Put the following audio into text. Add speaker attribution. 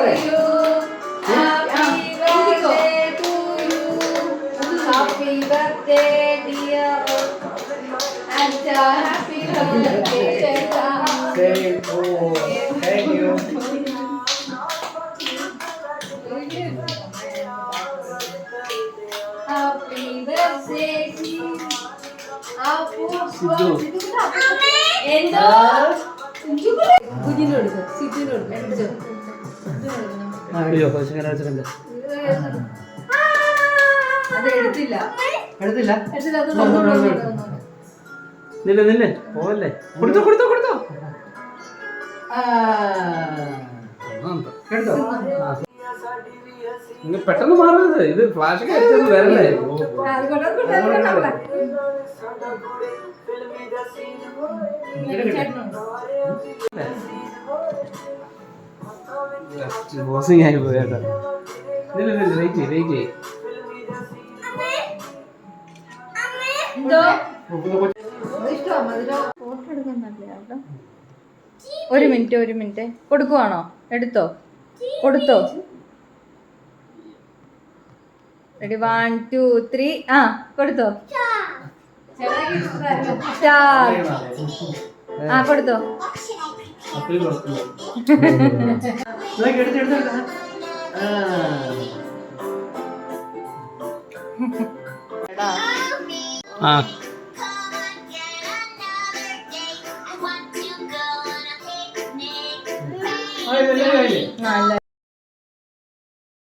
Speaker 1: 그래. സിദ്ധു എന്തോ സിദ്ധുനോട് സിദ്ധുനോട്
Speaker 2: അയ്യോ കൊച്ചിങ്ങനെ വെച്ചിട്ടുണ്ട്.
Speaker 1: എടുത്തില്ല.
Speaker 2: നില്ല നില്ല. പോവല്ലേ? കൊടുത്തോ കൊടുത്തോ കൊടുത്തോ. എടുത്തോ. പെട്ടെന്ന് മാറരുത്. ഇത് ഫ്ലാഷ് കഴിച്ചത് വരല്ലേ വരണ്ടേ? ബോസിങ് ആയി പോയി കേട്ടോ വെയിറ്റ് വെയിറ്റ്
Speaker 1: ഒരു മിനിറ്റ് ഒരു മിനിറ്റ്. കൊടുക്കുവാണോ? എടുത്തോ? കൊടുത്തോ? റെഡി വൺ ടു ത്രീ ആ കൊടുത്തോ? ആ കൊടുത്തോ?
Speaker 2: അപ്പഴും കുഴപ്പമില്ല. നോക്ക്, എടുത്ത്, എടുത്ത്, എടുത്ത്. ആ.
Speaker 1: നല്ല